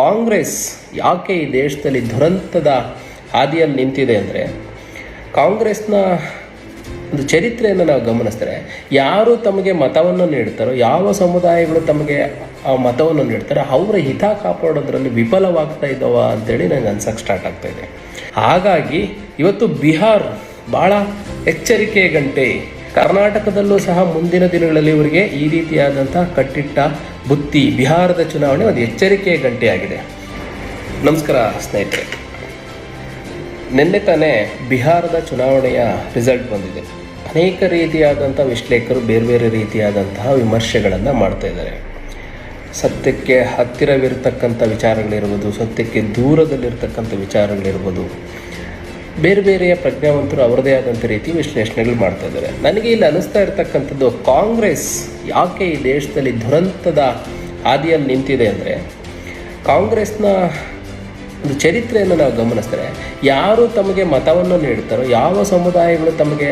ಕಾಂಗ್ರೆಸ್ ಯಾಕೆ ಈ ದೇಶದಲ್ಲಿ ದುರಂತದ ಹಾದಿಯಲ್ಲಿ ನಿಂತಿದೆ ಅಂದರೆ ಕಾಂಗ್ರೆಸ್ನ ಒಂದು ಚರಿತ್ರೆಯನ್ನು ನಾವು ಗಮನಿಸಿದ್ರೆ ಯಾರು ತಮಗೆ ಮತವನ್ನು ನೀಡ್ತಾರೋ, ಯಾವ ಸಮುದಾಯಗಳು ತಮಗೆ ಆ ಮತವನ್ನು ನೀಡ್ತಾರೋ, ಅವರ ಹಿತ ಕಾಪಾಡೋದ್ರಲ್ಲಿ ವಿಫಲವಾಗ್ತಾ ಇದ್ದಾವ ಅಂತೇಳಿ ನನಗೆ ಅನ್ಸಕ್ಕೆ ಸ್ಟಾರ್ಟ್ ಆಗ್ತಾ ಇದೆ. ಹಾಗಾಗಿ ಇವತ್ತು ಬಿಹಾರ್ ಭಾಳ ಎಚ್ಚರಿಕೆ ಗಂಟೆ. ಕರ್ನಾಟಕದಲ್ಲೂ ಸಹ ಮುಂದಿನ ದಿನಗಳಲ್ಲಿ ಇವರಿಗೆ ಈ ರೀತಿಯಾದಂಥ ಕಟ್ಟಿಟ್ಟ ಬುತ್ತಿ ಬಿಹಾರದ ಚುನಾವಣೆ ಒಂದು ಎಚ್ಚರಿಕೆಯ ಗಂಟೆಯಾಗಿದೆ. ನಮಸ್ಕಾರ ಸ್ನೇಹಿತರೆ. ನಿನ್ನೆ ತಾನೇ ಬಿಹಾರದ ಚುನಾವಣೆಯ ರಿಸಲ್ಟ್ ಬಂದಿದೆ. ಅನೇಕ ರೀತಿಯಾದಂಥ ವಿಶ್ಲೇಷಕರು ಬೇರೆ ಬೇರೆ ರೀತಿಯಾದಂತಹ ವಿಮರ್ಶೆಗಳನ್ನು ಮಾಡ್ತಾ ಇದ್ದಾರೆ. ಸತ್ಯಕ್ಕೆ ಹತ್ತಿರವಿರತಕ್ಕಂಥ ವಿಚಾರಗಳಿರ್ಬೋದು, ಸತ್ಯಕ್ಕೆ ದೂರದಲ್ಲಿರ್ತಕ್ಕಂಥ ವಿಚಾರಗಳಿರ್ಬೋದು ಬೇರೆ ಬೇರೆಯ ಪ್ರಜ್ಞಾವಂತರು ಅವರದೇ ಆದಂಥ ರೀತಿ ವಿಶ್ಲೇಷಣೆಗಳು ಮಾಡ್ತಾ ಇದ್ದಾರೆ. ನನಗೆ ಇಲ್ಲಿ ಅನಿಸ್ತಾ ಇರತಕ್ಕಂಥದ್ದು ಕಾಂಗ್ರೆಸ್ ಯಾಕೆ ಈ ದೇಶದಲ್ಲಿ ದುರಂತದ ಹಾದಿಯಲ್ಲಿ ನಿಂತಿದೆ ಅಂದರೆ, ಕಾಂಗ್ರೆಸ್ನ ಒಂದು ಚರಿತ್ರೆಯನ್ನು ನಾವು ಗಮನಿಸಿದ್ರೆ, ಯಾರು ತಮಗೆ ಮತವನ್ನು ನೀಡ್ತಾರೋ, ಯಾವ ಸಮುದಾಯಗಳು ತಮಗೆ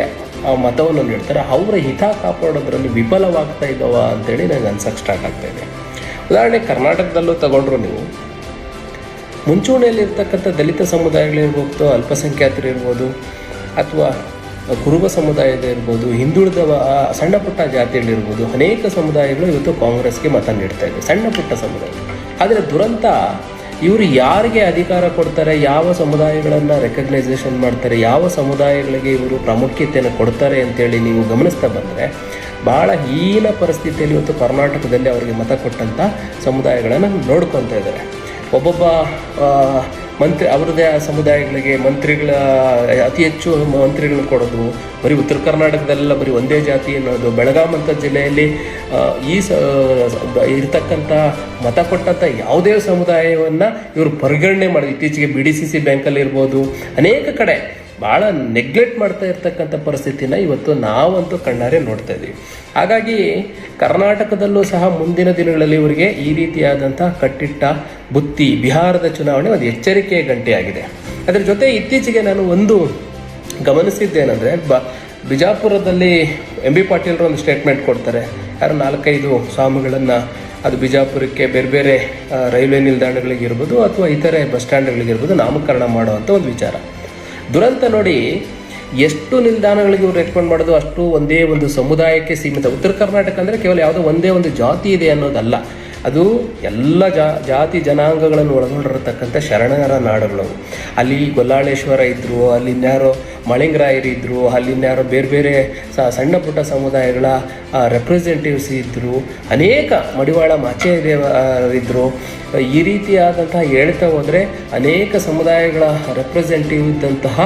ಆ ಮತವನ್ನು ನೀಡ್ತಾರೋ, ಅವರ ಹಿತ ಕಾಪಾಡೋದ್ರಲ್ಲಿ ವಿಫಲವಾಗ್ತಾ ಇದ್ದಾವ ಅಂತೇಳಿ ನನಗೆ ಅನ್ಸಕ್ಕೆ ಸ್ಟಾರ್ಟ್ ಆಗ್ತಾ ಇದೆ. ಉದಾಹರಣೆ ಕರ್ನಾಟಕದಲ್ಲೂ ತಗೊಂಡ್ರು ನೀವು. ಮುಂಚೂಣಿಯಲ್ಲಿರ್ತಕ್ಕಂಥ ದಲಿತ ಸಮುದಾಯಗಳಿರ್ಬೋದು ಅಲ್ಪಸಂಖ್ಯಾತರಿರ್ಬೋದು ಅಥವಾ ಕುರುಬ ಸಮುದಾಯದ ಇರ್ಬೋದು, ಹಿಂದುಳಿದ ಸಣ್ಣ ಪುಟ್ಟ ಜಾತಿಗಳಿರ್ಬೋದು ಅನೇಕ ಸಮುದಾಯಗಳು ಇವತ್ತು ಕಾಂಗ್ರೆಸ್ಗೆ ಮತ ನೀಡ್ತಾ ಇದೆ, ಸಣ್ಣ ಪುಟ್ಟ ಸಮುದಾಯ ಆದರೆ ದುರಂತ, ಇವರು ಯಾರಿಗೆ ಅಧಿಕಾರ ಕೊಡ್ತಾರೆ, ಯಾವ ಸಮುದಾಯಗಳನ್ನು ರೆಕಗ್ನೈಸೇಷನ್ ಮಾಡ್ತಾರೆ, ಯಾವ ಸಮುದಾಯಗಳಿಗೆ ಇವರು ಪ್ರಾಮುಖ್ಯತೆಯನ್ನು ಕೊಡ್ತಾರೆ ಅಂತೇಳಿ ನೀವು ಗಮನಿಸ್ತಾ ಬಂದರೆ ಭಾಳ ಹೀನ ಪರಿಸ್ಥಿತಿಯಲ್ಲಿ ಇವತ್ತು ಕರ್ನಾಟಕದಲ್ಲಿ ಅವರಿಗೆ ಮತ ಕೊಟ್ಟಂಥ ಸಮುದಾಯಗಳನ್ನು ನೋಡ್ಕೊತಾ ಇದ್ದಾರೆ ಒಬ್ಬೊಬ್ಬ ಮಂತ್ರಿ, ಅವರದೇ ಆ ಸಮುದಾಯಗಳಿಗೆ ಮಂತ್ರಿಗಳ, ಅತಿ ಹೆಚ್ಚು ಮಂತ್ರಿಗಳನ್ನ ಕೊಡೋದು, ಬರೀ ಉತ್ತರ ಕರ್ನಾಟಕದಲ್ಲೆಲ್ಲ ಬರೀ ಒಂದೇ ಜಾತಿ ಅನ್ನೋದು, ಬೆಳಗಾಂ ಅಂತ ಜಿಲ್ಲೆಯಲ್ಲಿ ಈ ಸ, ಇರ್ತಕ್ಕಂಥ ಮತ ಕೊಟ್ಟಂಥ ಯಾವುದೇ ಸಮುದಾಯವನ್ನು ಇವರು ಪರಿಗಣನೆ ಮಾಡೋದು ಇತ್ತೀಚೆಗೆ ಬಿ ಡಿ ಸಿ ಸಿ ಬ್ಯಾಂಕಲ್ಲಿ ಇರ್ಬೋದು ಅನೇಕ ಕಡೆ ಭಾಳ ನೆಗ್ಲೆಕ್ಟ್ ಮಾಡ್ತಾ ಇರ್ತಕ್ಕಂಥ ಪರಿಸ್ಥಿತಿನ ಇವತ್ತು ನಾವಂತೂ ಕಣ್ಣಾರೆ ನೋಡ್ತಾ ಇದ್ದೀವಿ. ಹಾಗಾಗಿ ಕರ್ನಾಟಕದಲ್ಲೂ ಸಹ ಮುಂದಿನ ದಿನಗಳಲ್ಲಿ ಇವರಿಗೆ ಈ ರೀತಿಯಾದಂಥ ಕಟ್ಟಿಟ್ಟ ಬುತ್ತಿ ಬಿಹಾರದ ಚುನಾವಣೆ ಒಂದು ಎಚ್ಚರಿಕೆಯ ಗಂಟೆಯಾಗಿದೆ. ಅದರ ಜೊತೆ ಇತ್ತೀಚೆಗೆ ನಾನು ಒಂದು ಗಮನಿಸಿದ್ದೇನೆಂದರೆ, ಬ ಬಿಜಾಪುರದಲ್ಲಿ ಎಂ ಬಿ ಪಾಟೀಲ್ರು ಒಂದು ಸ್ಟೇಟ್ಮೆಂಟ್ ಕೊಡ್ತಾರೆ. ಯಾರು ನಾಲ್ಕೈದು ಸ್ವಾಮಿಗಳನ್ನು ಅದು ಬಿಜಾಪುರಕ್ಕೆ ಬೇರೆ ಬೇರೆ ರೈಲ್ವೆ ರೈಲ್ವೆ ನಿಲ್ದಾಣಗಳಿಗಿರ್ಬೋದು ಅಥವಾ ಇತರೆ ಬಸ್ ಸ್ಟ್ಯಾಂಡ್ಗಳಿಗಿರ್ಬೋದು ನಾಮಕರಣ ಮಾಡುವಂಥ ಒಂದು ವಿಚಾರ. ದುರಂತ ನೋಡಿ ಎಷ್ಟು ನಿಲ್ದಾಣಗಳಿಗೆ ಇವರು ರೆಕಮೆಂಡ್ ಮಾಡೋದು ಅಷ್ಟು ಒಂದೇ ಒಂದು ಸಮುದಾಯಕ್ಕೆ ಸೀಮಿತ. ಉತ್ತರ ಕರ್ನಾಟಕ ಅಂದರೆ ಕೇವಲ ಯಾವುದೋ ಒಂದೇ ಒಂದು ಜಾತಿ ಇದೆ ಅನ್ನೋದಲ್ಲ. ಅದು ಎಲ್ಲ ಜಾತಿ ಜನಾಂಗಗಳನ್ನು ಒಳಗೊಂಡಿರತಕ್ಕಂಥ ಶರಣರ ನಾಡುಗಳು. ಅಲ್ಲಿ ಗೊಲ್ಲಾಳೇಶ್ವರ ಇದ್ದರು ಅಲ್ಲಿ ಇನ್ಯಾರೋ ಮಳಿಂಗರಾಯರು ಇದ್ದರು ಯಾರೋ ಬೇರೆ ಬೇರೆ ಸ, ಸಣ್ಣ ಪುಟ್ಟ ಸಮುದಾಯಗಳ ರೆಪ್ರೆಸೆಂಟೇಟಿವ್ಸ್ ಇದ್ದರು ಅನೇಕ ಮಡಿವಾಳ ಮಾಚೇದೇವರಿದ್ದರು ಈ ರೀತಿಯಾದಂತಹ ಹೇಳ್ತಾ ಹೋದರೆ ಅನೇಕ ಸಮುದಾಯಗಳ ರೆಪ್ರೆಸೆಂಟೇಟಿವ್ ಇದ್ದಂತಹ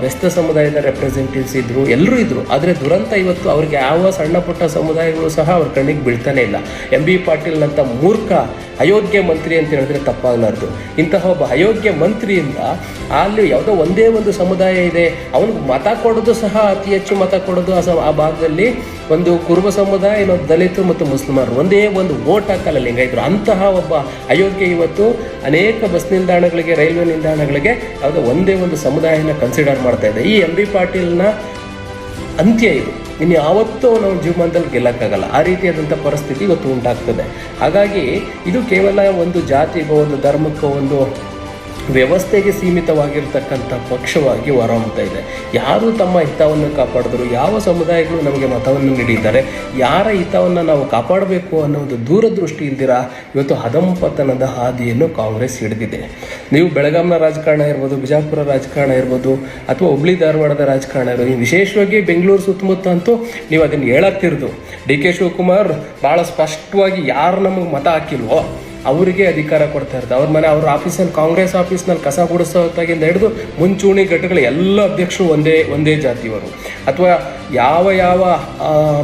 ಬೆಸ್ತ ಸಮುದಾಯದ ರೆಪ್ರೆಸೆಂಟೇಟಿವ್ಸ್ ಇದ್ದರು ಎಲ್ಲರೂ ಇದ್ದರು ಆದರೆ ದುರಂತ ಇವತ್ತು ಅವ್ರಿಗೆ ಯಾವ ಸಣ್ಣ ಪುಟ್ಟ ಸಮುದಾಯಗಳು ಸಹ ಅವ್ರ ಕಣ್ಣಿಗೆ ಬೀಳ್ತಾನೆ ಇಲ್ಲ. ಎಂ ಬಿ ಪಾಟೀಲ್ನಂಥ ಮೂರ್ಖ ಅಯೋಗ್ಯ ಮಂತ್ರಿ ಅಂತ ಹೇಳಿದ್ರೆ ತಪ್ಪಾಗಲಾರ್ದು. ಇಂತಹ ಒಬ್ಬ ಅಯೋಗ್ಯ ಮಂತ್ರಿಯಿಂದ ಅಲ್ಲಿ ಯಾವುದೋ ಒಂದೇ ಒಂದು ಸಮುದಾಯ ಇದೆ. ಅವನಿಗೆ ಮತ ಕೊಡೋದು ಸಹ ಅತಿ ಹೆಚ್ಚು ಮತ ಕೊಡೋದು ಆ ಭಾಗದಲ್ಲಿ ಒಂದು ಕುರುಬ ಸಮುದಾಯ, ಇನ್ನೊಂದು ದಲಿತರು ಮತ್ತು ಮುಸ್ಲಿಮರು. ಒಂದೇ ಒಂದು ಓಟ್ ಹಾಕಲ್ಲ ಲಿಂಗಾಯಿತರು ಅಂತಹ ಒಬ್ಬ ಅಯೋಗ್ಯ ಇವತ್ತು ಅನೇಕ ಬಸ್ ನಿಲ್ದಾಣಗಳಿಗೆ, ರೈಲ್ವೆ ನಿಲ್ದಾಣಗಳಿಗೆ ಯಾವುದೋ ಒಂದೇ ಒಂದು ಸಮುದಾಯನ ಕನ್ಸಿಡರ್ ಮಾಡ್ತಾ ಇದೆ ಈ ಎಂ ಬಿ ಪಾಟೀಲ್ನ ಅಂತ್ಯ ಇದು. ಇನ್ನು ಯಾವತ್ತೂ ನಾವು ಜೀವಮಾನದಲ್ಲಿ ಗೆಲ್ಲಕ್ಕಾಗಲ್ಲ. ಆ ರೀತಿಯಾದಂಥ ಪರಿಸ್ಥಿತಿ ಇವತ್ತು ಉಂಟಾಗ್ತದೆ. ಹಾಗಾಗಿ ಇದು ಕೇವಲ ಒಂದು ಜಾತಿಗೋ ಒಂದು ಧರ್ಮಕ್ಕೋ, ಒಂದು ವ್ಯವಸ್ಥೆಗೆ ಸೀಮಿತವಾಗಿರ್ತಕ್ಕಂಥ ಪಕ್ಷವಾಗಿ ಹೊರಹೊಮ್ತಾ ಇದೆ. ಯಾರು ತಮ್ಮ ಹಿತವನ್ನು ಕಾಪಾಡಿದ್ರು, ಯಾವ ಸಮುದಾಯಗಳು ನಮಗೆ ಮತವನ್ನು ನೀಡಿದ್ದಾರೆ, ಯಾರ ಹಿತವನ್ನು ನಾವು ಕಾಪಾಡಬೇಕು ಅನ್ನೋ ಒಂದು ದೂರದೃಷ್ಟಿ ಇಲ್ದಿರ ಇವತ್ತು ಹದಂಪತನದ ಹಾದಿಯನ್ನು ಕಾಂಗ್ರೆಸ್ ಹಿಡಿದಿದೆ. ನೀವು ಬೆಳಗಾಂನ ರಾಜಕಾರಣ ಇರ್ಬೋದು, ಬಿಜಾಪುರ ರಾಜಕಾರಣ ಇರ್ಬೋದು, ಅಥವಾ ಹುಬ್ಳಿ ಧಾರವಾಡದ ರಾಜಕಾರಣ ಇರ್ಬೋದು ವಿಶೇಷವಾಗಿ ಬೆಂಗಳೂರು ಸುತ್ತಮುತ್ತ ಅಂತೂ ನೀವು ಅದನ್ನು ಹೇಳತ್ತಿರ್ದು. ಡಿ ಕೆ ಶಿವಕುಮಾರ್ ಭಾಳ ಸ್ಪಷ್ಟವಾಗಿ ಯಾರು ನಮಗೆ ಮತ ಹಾಕಿಲ್ವೋ ಅವರಿಗೆ ಅಧಿಕಾರ ಕೊಡ್ತಾ ಇರ್ತಾರೆ ಅವ್ರ ಮನೆ, ಅವ್ರ ಆಫೀಸಲ್ಲಿ, ಕಾಂಗ್ರೆಸ್ ಆಫೀಸ್ನಲ್ಲಿ ಕಸ ಗುಡಿಸೋದಾಗಿಂದ ಹಿಡಿದು ಮುಂಚೂಣಿ ಘಟಕಗಳ ಎಲ್ಲ ಅಧ್ಯಕ್ಷರು ಒಂದೇ ಒಂದೇ ಜಾತಿಯವರು. ಅಥವಾ ಯಾವ ಯಾವ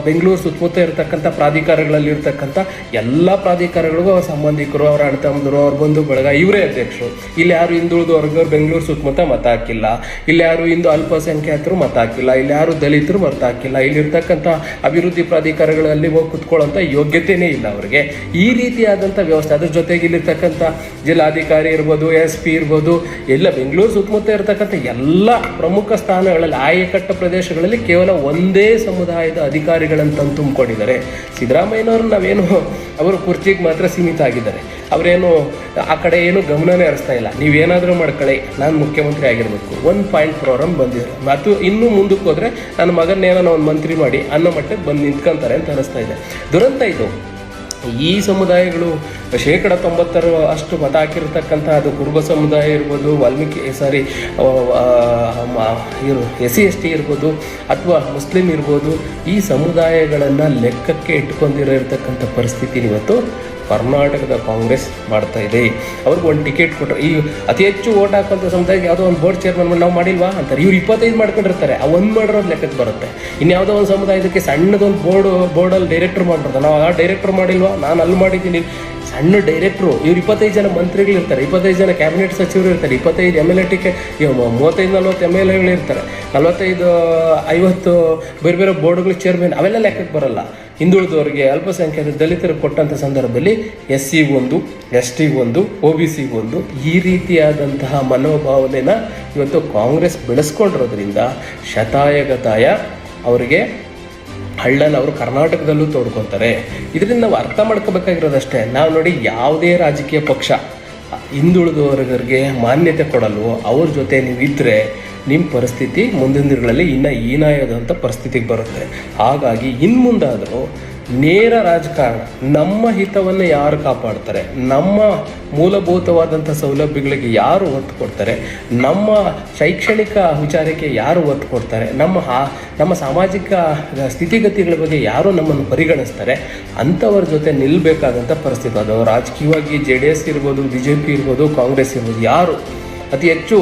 ಬೆಂಗಳೂರು ಸುತ್ತಮುತ್ತ ಇರತಕ್ಕಂಥ ಪ್ರಾಧಿಕಾರಗಳಲ್ಲಿ ಇರತಕ್ಕಂಥ ಎಲ್ಲ ಪ್ರಾಧಿಕಾರಗಳಿಗೂ ಅವ್ರ ಸಂಬಂಧಿಕರು, ಅವ್ರ ಅಣ್ಣ ತಮ್ಮದರು, ಅವ್ರ ಬಂಧು ಬಳಗ ಇವರೇ ಅಧ್ಯಕ್ಷರು. ಇಲ್ಲಿ ಯಾರು ಹಿಂದುಳಿದು ವರ್ಗವ್ರು ಬೆಂಗಳೂರು ಸುತ್ತಮುತ್ತ ಮತ ಹಾಕಿಲ್ಲ. ಇಲ್ಲಿ ಯಾರು ಇಂದು ಅಲ್ಪಸಂಖ್ಯಾತರು ಮತ ಹಾಕಿಲ್ಲ. ಇಲ್ಲಿ ಯಾರು ದಲಿತರು ಮತ ಹಾಕಿಲ್ಲ. ಇಲ್ಲಿರ್ತಕ್ಕಂಥ ಅಭಿವೃದ್ಧಿ ಪ್ರಾಧಿಕಾರಗಳಲ್ಲಿ ಹೋಗಿ ಕುತ್ಕೊಳ್ಳೋಂಥ ಯೋಗ್ಯತೆಯೇ ಇಲ್ಲ ಅವರಿಗೆ. ಈ ರೀತಿಯಾದಂಥ ವ್ಯವಸ್ಥೆ, ಅದ್ರ ಜೊತೆಗೆ ಇಲ್ಲಿರ್ತಕ್ಕಂಥ ಜಿಲ್ಲಾಧಿಕಾರಿ ಇರ್ಬೋದು, ಎಸ್ ಪಿ ಇರ್ಬೋದು, ಎಲ್ಲ ಬೆಂಗಳೂರು ಸುತ್ತಮುತ್ತ ಇರತಕ್ಕಂಥ ಎಲ್ಲ ಪ್ರಮುಖ ಸ್ಥಾನಗಳಲ್ಲಿ, ಆಯಕಟ್ಟ ಪ್ರದೇಶಗಳಲ್ಲಿ ಕೇವಲ ಒಂದೇ ಸಮುದಾಯದ ಅಧಿಕಾರಿಗಳನ್ನು ತಂದು ತುಂಬಿಕೊಂಡಿದ್ದಾರೆ. ಸಿದ್ದರಾಮಯ್ಯನವರು ನಾವೇನು, ಅವರು ಕುರ್ಚಿಗೆ ಮಾತ್ರ ಸೀಮಿತ ಆಗಿದ್ದಾರೆ. ಅವರೇನು, ಆ ಕಡೆ ಏನು ಗಮನನೇ ಹರಿಸ್ತಾ ಇಲ್ಲ. ನೀವೇನಾದರೂ ಮಾಡ್ಕೊಳ್ಳಿ, ನಾನು ಮುಖ್ಯಮಂತ್ರಿ ಆಗಿರಬೇಕು. ಒಂದು ಪಾಯಿಂಟ್ ಪ್ರೋಗ್ರಾಮ್ ಬಂದಿದೆ. ಮತ್ತು ಇನ್ನೂ ಮುಂದಕ್ಕೆ ಹೋದರೆ ನನ್ನ ಮಗನ್ನೇನೋ ಒಂದು ಮಂತ್ರಿ ಮಾಡಿ ಅನ್ನೋ ಮಟ್ಟಕ್ಕೆ ಬಂದು ನಿಂತ್ಕೊಂತಾರೆ ಅಂತ ಅನಿಸ್ತಾ ಇದೆ. ದುರಂತ ಇದು. ಈ ಸಮುದಾಯಗಳು ಶೇಕಡ ತೊಂಬತ್ತರ ಅಷ್ಟು ಮತ ಹಾಕಿರ್ತಕ್ಕಂಥ ಅದು ಕುರುಬ ಸಮುದಾಯ ಇರ್ಬೋದು, ವಾಲ್ಮೀಕಿ ಸಾರಿ ಇರು, ಎಸ್ ಸಿ ಎಸ್ ಟಿ ಇರ್ಬೋದು ಅಥವಾ ಮುಸ್ಲಿಂ ಇರ್ಬೋದು, ಈ ಸಮುದಾಯಗಳನ್ನು ಲೆಕ್ಕಕ್ಕೆ ಇಟ್ಕೊಂಡಿರೋ ಇರ್ತಕ್ಕಂಥ ಪರಿಸ್ಥಿತಿ ಇವತ್ತು ಕರ್ನಾಟಕದ ಕಾಂಗ್ರೆಸ್ ಮಾಡ್ತಾ ಇದೆ. ಅವ್ರಿಗೆ ಒಂದು ಟಿಕೆಟ್ ಕೊಟ್ಟರು ಈ ಅತಿ ಹೆಚ್ಚು ಓಟ್ ಹಾಕುವಂಥ ಸಮುದಾಯಕ್ಕೆ ಯಾವುದೋ ಒಂದು ಬೋರ್ಡ್ ಚೇರ್ಮನ್ ನಾವು ಮಾಡಿಲ್ವಾ ಅಂತಾರೆ. ಇವ್ರು ಇಪ್ಪತ್ತೈದು ಮಾಡ್ಕೊಂಡಿರ್ತಾರೆ. ಆ ಒಂದು ಮಾಡಿರೋದು ಲೆಕ್ಕಕ್ಕೆ ಬರುತ್ತೆ. ಇನ್ಯಾವುದೋ ಒಂದು ಸಮುದಾಯದಕ್ಕೆ ಸಣ್ಣದೊಂದು ಬೋರ್ಡ್ ಬೋರ್ಡಲ್ಲಿ ಡೈರೆಕ್ಟರ್ ಮಾಡಿರ್ತಾರೆ ನಾವು ಆ ಡೈರೆಕ್ಟರ್ ಮಾಡಿಲ್ವಾ? ನಾನು ಅಲ್ಲಿ ಮಾಡಿದ್ದೀನಿ. ಸಣ್ಣ ಡೈರೆಕ್ಟ್ರು ಇವ್ರು ಇಪ್ಪತ್ತೈದು ಜನ ಮಂತ್ರಿಗಳು ಇರ್ತಾರೆ. ಇಪ್ಪತ್ತೈದು ಜನ ಕ್ಯಾಬಿನೆಟ್ ಸಚಿವರು ಇರ್ತಾರೆ. ಇಪ್ಪತ್ತೈದು ಎಂ ಎಲ್ ಎ ಟಿಕೆ ಮೂವತ್ತೈದು, ನಲ್ವತ್ತು ಎಂ ಎಲ್ ಎಗಳಿರ್ತಾರೆ ನಲ್ವತ್ತೈದು, ಐವತ್ತು ಬೇರೆ ಬೇರೆ ಬೋರ್ಡ್ಗಳು ಚೇರ್ಮನ್ ಅವೆಲ್ಲ ಲೆಕ್ಕಕ್ಕೆ ಬರಲ್ಲ. ಹಿಂದುಳಿದವರಿಗೆ ಅಲ್ಪಸಂಖ್ಯಾತ ದಲಿತರು ಕೊಟ್ಟಂಥ ಸಂದರ್ಭದಲ್ಲಿ ಎಸ್ ಸಿ ಒಂದು ಎಸ್ ಟಿ ಒಂದು ಒ ಬಿ ಸಿ ಒಂದು ಈ ರೀತಿಯಾದಂತಹ ಮನೋಭಾವನೆನ ಇವತ್ತು ಕಾಂಗ್ರೆಸ್ ಬೆಳೆಸ್ಕೊಂಡಿರೋದ್ರಿಂದ ಶತಾಯಗತಾಯ ಅವರಿಗೆ ಹಳ್ಳನ ಅವರು ಕರ್ನಾಟಕದಲ್ಲೂ ತೋಡ್ಕೊತಾರೆ. ಇದರಿಂದ ನಾವು ಅರ್ಥ ಮಾಡ್ಕೋಬೇಕಾಗಿರೋದಷ್ಟೇ. ನಾವು ನೋಡಿ ಯಾವುದೇ ರಾಜಕೀಯ ಪಕ್ಷ ಹಿಂದುಳಿದವರಿಗೆ ಮಾನ್ಯತೆ ಕೊಡಲು ಅವ್ರ ಜೊತೆ ನೀವು ಇದ್ದರೆ ನಿಮ್ಮ ಪರಿಸ್ಥಿತಿ ಮುಂದಿನ ದಿನಗಳಲ್ಲಿ ಇನ್ನೂ ಹೀನಾಯದಂಥ ಪರಿಸ್ಥಿತಿಗೆ ಬರುತ್ತೆ. ಹಾಗಾಗಿ ಇನ್ನು ಮುಂದಾದರೂ ನೇರ ರಾಜಕಾರಣ, ನಮ್ಮ ಹಿತವನ್ನು ಯಾರು ಕಾಪಾಡ್ತಾರೆ, ನಮ್ಮ ಮೂಲಭೂತವಾದಂಥ ಸೌಲಭ್ಯಗಳಿಗೆ ಯಾರು ಒತ್ತು ಕೊಡ್ತಾರೆ, ನಮ್ಮ ಶೈಕ್ಷಣಿಕ ವಿಚಾರಕ್ಕೆ ಯಾರು ಒತ್ತು ಕೊಡ್ತಾರೆ, ನಮ್ಮ ಹಾ ನಮ್ಮ ಸಾಮಾಜಿಕ ಸ್ಥಿತಿಗತಿಗಳ ಬಗ್ಗೆ ಯಾರು ನಮ್ಮನ್ನು ಪರಿಗಣಿಸ್ತಾರೆ, ಅಂಥವ್ರ ಜೊತೆ ನಿಲ್ಲಬೇಕಾದಂಥ ಪರಿಸ್ಥಿತಿ. ಅದು ರಾಜಕೀಯವಾಗಿ ಜೆ ಡಿ ಎಸ್ ಇರ್ಬೋದು, ಬಿ ಜೆ ಪಿ ಇರ್ಬೋದು, ಕಾಂಗ್ರೆಸ್ ಇರ್ಬೋದು, ಯಾರು ಅತಿ ಹೆಚ್ಚು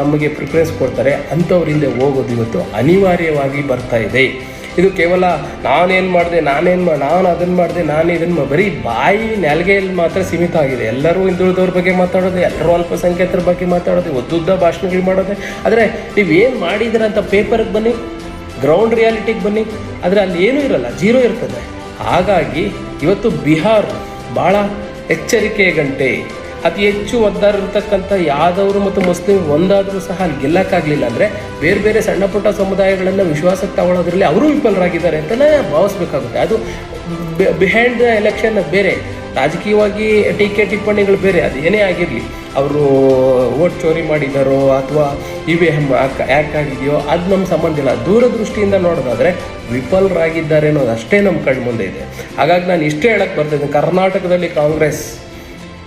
ನಮಗೆ ಪ್ರಿಫರೆನ್ಸ್ ಕೊಡ್ತಾರೆ. ಅಂಥವ್ರಿಂದ ಹೋಗೋದು ಇವತ್ತು ಅನಿವಾರ್ಯವಾಗಿ ಬರ್ತಾ ಇದೆ. ಇದು ಕೇವಲ ನಾನೇನು ಮಾಡಿದೆ, ನಾನೇನು ಮಾಡಿ ನಾನು ಅದನ್ನು ಮಾಡಿದೆ, ನಾನು ಇದನ್ನು ಬರೀ ಬಾಯಿ ನೆಲಗೆಯಲ್ಲಿ ಮಾತ್ರ ಸೀಮಿತ ಆಗಿದೆ. ಎಲ್ಲರೂ ಹಿಂದುಳಿದವ್ರ ಬಗ್ಗೆ ಮಾತಾಡೋದು, ಎಲ್ಲರೂ ಅಲ್ಪಸಂಖ್ಯಾತರ ಬಗ್ಗೆ ಮಾತಾಡೋದು, ಉದ್ದುದ್ದ ಭಾಷಣಗಳು ಮಾಡೋದೆ. ಆದರೆ ನೀವೇನು ಮಾಡಿದ್ದೀರ ಅಂತ ಪೇಪರ್ಗೆ ಬನ್ನಿ ಗ್ರೌಂಡ್ ರಿಯಾಲಿಟಿಗೆ ಬನ್ನಿ, ಆದರೆ ಅಲ್ಲಿ ಏನೂ ಇರಲ್ಲ ಜೀರೋ ಇರ್ತದೆ. ಹಾಗಾಗಿ ಇವತ್ತು ಬಿಹಾರ್ ಭಾಳ ಎಚ್ಚರಿಕೆ ಗಂಟೆ. ಅತಿ ಹೆಚ್ಚು ಒದ್ದಾರಿರ್ತಕ್ಕಂಥ ಯಾದವರು ಮತ್ತು ಮುಸ್ಲಿಂ ಒಂದಾದರೂ ಸಹ ಅಲ್ಲಿ ಗೆಲ್ಲಕ್ಕಾಗಲಿಲ್ಲ ಅಂದರೆ ಬೇರೆ ಬೇರೆ ಸಣ್ಣ ಪುಟ್ಟ ಸಮುದಾಯಗಳನ್ನು ವಿಶ್ವಾಸಕ್ಕೆ ತಗೊಳ್ಳೋದ್ರಲ್ಲಿ ಅವರು ವಿಫಲರಾಗಿದ್ದಾರೆ ಅಂತಲೇ ಭಾವಿಸ್ಬೇಕಾಗುತ್ತೆ. ಅದು ಬಿಹೈಂಡ್ ದ ಎಲೆಕ್ಷನ್ ಬೇರೆ. ರಾಜಕೀಯವಾಗಿ ಟೀಕೆ ಟಿಪ್ಪಣಿಗಳು ಬೇರೆ, ಅದು ಏನೇ ಆಗಿರಲಿ. ಅವರು ಓಟ್ ಚೋರಿ ಮಾಡಿದ್ದಾರೋ ಅಥವಾ ಇ ವಿ ಎಂ ಆ್ಯಕ್ಟ್ ಆಗಿದೆಯೋ, ಅದು ನಮ್ಮ ಸಂಬಂಧ ಇಲ್ಲ. ದೂರದೃಷ್ಟಿಯಿಂದ ನೋಡೋದಾದರೆ ವಿಫಲರಾಗಿದ್ದಾರೆ ಅನ್ನೋದು ಅಷ್ಟೇ ನಮ್ಮ ಕಣ್ಮುಂದೆ ಇದೆ. ಹಾಗಾಗಿ ನಾನು ಇಷ್ಟೇ ಹೇಳಕ್ಕೆ ಬರ್ತಿದ್ದೀನಿ ಕರ್ನಾಟಕದಲ್ಲಿ ಕಾಂಗ್ರೆಸ್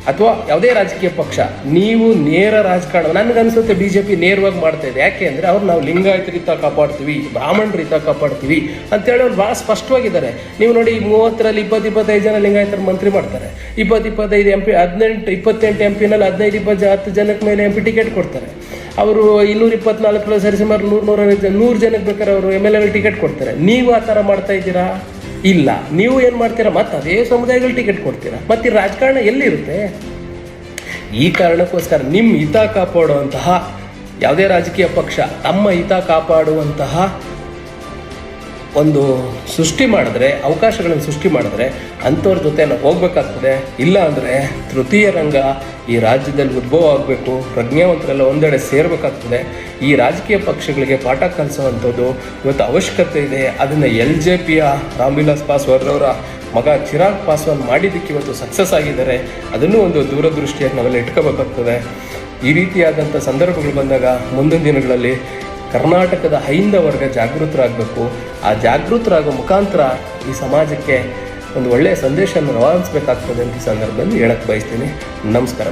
ಅಥವಾ ಯಾವುದೇ ರಾಜಕೀಯ ಪಕ್ಷ, ನೀವು ನೇರ ರಾಜಕಾರಣ, ನನಗನ್ಸುತ್ತೆ ಬಿ ಜೆ ಪಿ ನೇರವಾಗಿ ಮಾಡ್ತಾ ಇದೆ. ಯಾಕೆ ಅಂದರೆ ಅವ್ರು ನಾವು ಲಿಂಗಾಯತ ರೀತ ಕಾಪಾಡ್ತೀವಿ ಬ್ರಾಹ್ಮಣ ರೀತ ಕಾಪಾಡ್ತೀವಿ ಅಂತೇಳಿ ಅವ್ರು ಭಾಳ ಸ್ಪಷ್ಟವಾಗಿದ್ದಾರೆ. ನೀವು ನೋಡಿ ಮೂವತ್ತರಲ್ಲಿ ಇಪ್ಪತ್ತು ಇಪ್ಪತ್ತೈದು ಜನ ಲಿಂಗಾಯತರ ಮಂತ್ರಿ ಮಾಡ್ತಾರೆ. ಇಪ್ಪತ್ತು ಇಪ್ಪತ್ತೈದು ಎಂ ಪಿ ಹದಿನೆಂಟು, ಇಪ್ಪತ್ತೆಂಟು ಎಂ ಪಿನಲ್ಲಿ ಹದಿನೈದು, ಇಪ್ಪತ್ತು ಹತ್ತು ಜನಕ್ಕೆ ಮೇಲೆ ಎಂ ಪಿ ಟಿಕೆಟ್ ಕೊಡ್ತಾರೆ. ಅವರು ಇನ್ನೂರ ಇಪ್ಪತ್ನಾಲ್ಕು ಸರಿಸುಮಾರು ನೂರು ನೂರ ನೂರು ಜನಕ್ಕೆ ಬೇಕಾದ್ರೆ ಅವರು ಎಂ ಎಲ್ ಎ ಟಿಕೆಟ್ ಕೊಡ್ತಾರೆ. ನೀವು ಆ ಥರ ಮಾಡ್ತಾ ಇದ್ದೀರಾ? ಇಲ್ಲ. ನೀವು ಏನು ಮಾಡ್ತೀರಾ? ಮತ್ತೆ ಅದೇ ಸಮುದಾಯಗಳು ಟಿಕೆಟ್ ಕೊಡ್ತೀರಾ? ಮತ್ತೆ ರಾಜಕಾರಣ ಎಲ್ಲಿರುತ್ತೆ? ಈ ಕಾರಣಕ್ಕೋಸ್ಕರ ನಿಮ್ಮ ಹಿತ ಕಾಪಾಡುವಂತಹ ಯಾವುದೇ ರಾಜಕೀಯ ಪಕ್ಷ ತಮ್ಮ ಹಿತ ಕಾಪಾಡುವಂತಹ ಒಂದು ಸೃಷ್ಟಿ ಮಾಡಿದ್ರೆ, ಅವಕಾಶಗಳನ್ನು ಸೃಷ್ಟಿ ಮಾಡಿದ್ರೆ ಅಂಥವ್ರ ಜೊತೆ ನಾವು ಹೋಗ್ಬೇಕಾಗ್ತದೆ. ಇಲ್ಲ ಅಂದರೆ ತೃತೀಯ ರಂಗ ಈ ರಾಜ್ಯದಲ್ಲಿ ಉದ್ಭವ ಆಗಬೇಕು, ಪ್ರಜ್ಞಾವಂತರೆಲ್ಲ ಒಂದೆಡೆ ಸೇರಬೇಕಾಗ್ತದೆ. ಈ ರಾಜಕೀಯ ಪಕ್ಷಗಳಿಗೆ ಪಾಠ ಕಲಿಸುವಂಥದ್ದು ಇವತ್ತು ಅವಶ್ಯಕತೆ ಇದೆ. ಅದನ್ನು ಎಲ್ ಜೆ ಪಿಯ ರಾಮ್ವಿಲಾಸ್ ಪಾಸ್ವಾನ್ ಅವರ ಮಗ ಚಿರಾಗ್ ಪಾಸ್ವಾನ್ ಮಾಡಿದ್ದಕ್ಕೆ ಇವತ್ತು ಸಕ್ಸಸ್ ಆಗಿದ್ದಾರೆ. ಅದನ್ನು ಒಂದು ದೂರದೃಷ್ಟಿಯನ್ನು ನಾವೆಲ್ಲ ಇಟ್ಕೋಬೇಕಾಗ್ತದೆ. ಈ ರೀತಿಯಾದಂಥ ಸಂದರ್ಭಗಳು ಬಂದಾಗ ಮುಂದಿನ ದಿನಗಳಲ್ಲಿ ಕರ್ನಾಟಕದ ಹೈಂದ ವರ್ಗ ಜಾಗೃತರಾಗಬೇಕು. ಆ ಜಾಗೃತರಾಗೋ ಮುಖಾಂತರ ಈ ಸಮಾಜಕ್ಕೆ ಒಂದು ಒಳ್ಳೆಯ ಸಂದೇಶವನ್ನು ರವಾನಿಸಬೇಕಾಗ್ತದೆ ಅಂತ ಸಂದರ್ಭದಲ್ಲಿ ಹೇಳಕ್ಕೆ ಬಯಸ್ತೀನಿ. ನಮಸ್ಕಾರ